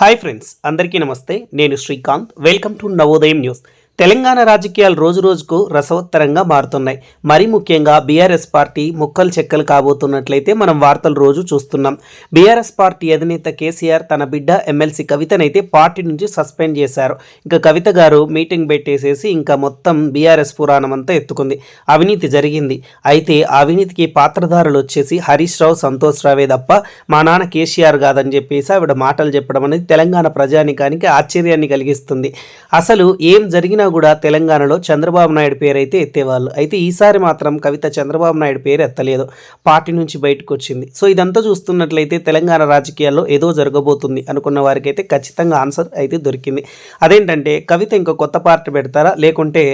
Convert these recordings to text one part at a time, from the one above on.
Hi friends అందరికీ నమస్తే నేను Srikanth. Welcome to Navodayam news. Telangana రాజకీయాలు రోజు రోజుకు రసవత్తరంగా మారుతున్నాయి. మరి ముఖ్యంగా బీఆర్ఎస్ పార్టీ ముక్కలు చెక్కలు కాబోతున్నట్లయితే మనం వార్తలు రోజు చూస్తున్నాం. బీఆర్ఎస్ పార్టీ అధినేత కేసీఆర్ తన బిడ్డ ఎమ్మెల్సీ కవితనైతే పార్టీ నుంచి సస్పెండ్ చేశారు. ఇంకా కవిత గారు మీటింగ్ పెట్టేసేసి ఇంకా మొత్తం బీఆర్ఎస్ పురాణం అంతా ఎత్తుకుంది. అవినీతి జరిగింది. అయితే అవినీతికి పాత్రధారులు వచ్చేసి హరీష్ రావు సంతోష్ రావే తప్ప మా నాన్న కేసీఆర్ కాదని చెప్పేసి ఆవిడ మాటలు చెప్పడం అనేది తెలంగాణ ప్రజానికానికి ఆశ్చర్యాన్ని కలిగిస్తుంది. అసలు ఏం జరిగినా కూడా తెలంగాణలో చంద్రబాబు నాయుడు పేరు అయితే ఎత్తేవాళ్ళు. అయితే ఈసారి మాత్రం కవిత చంద్రబాబు నాయుడు పేరు ఎత్తలేదు. పార్టీ నుంచి బయటకు వచ్చింది. సో ఇదంతా చూస్తున్నట్లయితే తెలంగాణ రాజకీయాల్లో ఏదో జరగబోతుంది అనుకున్న వారికైతే ఖచ్చితంగా ఆన్సర్ అయితే దొరికింది. అదేంటంటే కవిత ఇంకో కొత్త పార్టీ పెడతారా? లేకుంటే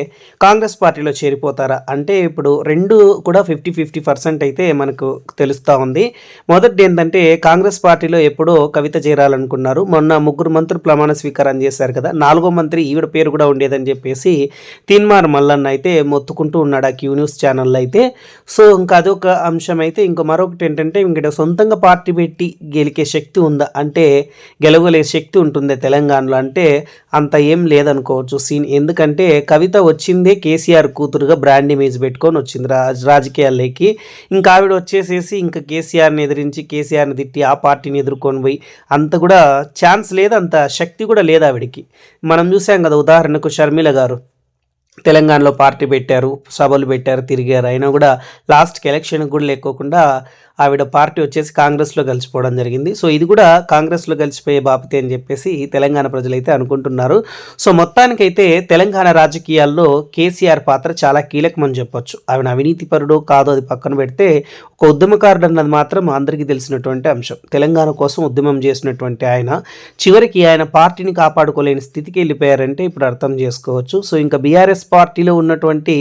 కాంగ్రెస్ పార్టీలో చేరిపోతారా? అంటే ఇప్పుడు రెండు కూడా ఫిఫ్టీ ఫిఫ్టీ పర్సెంట్ అయితే మనకు తెలుస్తూ ఉంది. మొదటి ఏంటంటే కాంగ్రెస్ పార్టీలో ఎప్పుడో కవిత చేరాలనుకున్నారు. మొన్న ముగ్గురు మంత్రులు ప్రమాణ స్వీకారం చేశారు కదా. నాలుగో మంత్రి ఈవిడ పేరు కూడా ఉండేదని చెప్పి చెప్పేసి తిన్మార్ మల్లన్న అయితే మొత్తుకుంటూ ఉన్నాడు ఆ క్యూ న్యూస్ ఛానల్లో అయితే. సో ఇంకా అదొక అంశం అయితే. ఇంకా మరొకటి ఏంటంటే ఇంకట సొంతంగా పార్టీ పెట్టి గెలికే శక్తి ఉందా? అంటే గెలవలే శక్తి ఉంటుంది తెలంగాణలో. అంటే అంత ఏం లేదనుకోవచ్చు సీన్. ఎందుకంటే కవిత వచ్చిందే కేసీఆర్ కూతురుగా బ్రాండ్ ఇమేజ్ పెట్టుకొని వచ్చింది రాజ రాజకీయాల్లోకి. ఇంకా ఆవిడ వచ్చేసేసి ఇంకా కేసీఆర్ని ఎదిరించి కేసీఆర్ని తిట్టి ఆ పార్టీని ఎదుర్కొని పోయి అంత కూడా ఛాన్స్ లేదు అంత శక్తి కూడా లేదు ఆవిడకి. మనం చూసాం కదా ఉదాహరణకు షర్మిల గారు తెలంగాణలో పార్టీ పెట్టారు సభలు పెట్టారు తిరిగారు. అయినా కూడా లాస్ట్కి ఎలక్షన్కి కూడా లేకోకుండా ఆవిడ పార్టీ వచ్చేసి కాంగ్రెస్లో కలిసిపోవడం జరిగింది. సో ఇది కూడా కాంగ్రెస్లో కలిసిపోయే బాపతి అని చెప్పేసి తెలంగాణ ప్రజలైతే అనుకుంటున్నారు. సో మొత్తానికైతే తెలంగాణ రాజకీయాల్లో కేసీఆర్ పాత్ర చాలా కీలకమని చెప్పొచ్చు. ఆవిడ అవినీతి పరుడు కాదో అది పక్కన పెడితే ఒక ఉద్యమకారుడు అన్నది మాత్రం అందరికీ తెలిసినటువంటి అంశం. తెలంగాణ కోసం ఉద్యమం చేసినటువంటి ఆయన చివరికి ఆయన పార్టీని కాపాడుకోలేని స్థితికి వెళ్ళిపోయారంటే ఇప్పుడు అర్థం చేసుకోవచ్చు. సో ఇంకా బీఆర్ఎస్ పార్టీలో ఉన్నటువంటి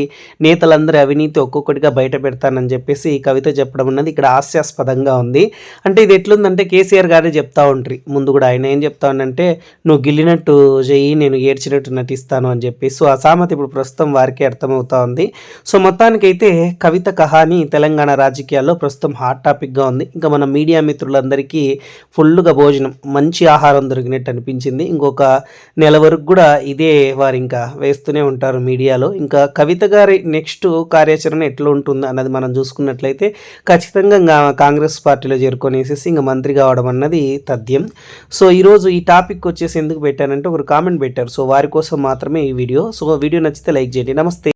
నేతలందరి అవినీతి ఒక్కొక్కటిగా బయట పెడతానని చెప్పేసి కవిత చెప్పడం అన్నది ఇక్కడ హాస్యాస్పదంగా ఉంది. అంటే ఇది ఎట్లుందంటే కేసీఆర్ గారే చెప్తా ఉంటారు ముందు కూడా ఆయన ఏం చెప్తా ఉండంటే నువ్వు గిల్లినట్టు చెయ్యి నేను ఏడ్చినట్టు నటిస్తాను అని చెప్పి సో ఆ సామెత ఇప్పుడు ప్రస్తుతం వారికి అర్థమవుతా ఉంది. సో మొత్తానికైతే కవిత కహాని తెలంగాణ రాజకీయాల్లో ప్రస్తుతం హాట్ టాపిక్గా ఉంది. ఇంకా మన మీడియా మిత్రులందరికీ ఫుల్గా భోజనం మంచి ఆహారం దొరికినట్టు అనిపించింది. ఇంకొక నెల వరకు కూడా ఇదే వారు ఇంకా వేస్తూనే ఉంటారు మీడియాలో. ఇంకా కవిత గారి నెక్స్ట్ కార్యాచరణ ఎట్లా ఉంటుంది అన్నది మనం చూసుకున్నట్లయితే ఖచ్చితంగా ఇంకా కాంగ్రెస్ పార్టీలో చేరుకొనేసేసి ఇంకా మంత్రి కావడం అన్నది తథ్యం. సో ఈరోజు ఈ టాపిక్ వచ్చేసి ఎందుకు పెట్టానంటే ఒకరు కామెంట్ పెట్టారు. సో వారి కోసం మాత్రమే ఈ వీడియో. సో వీడియో నచ్చితే లైక్ చేయండి. నమస్తే.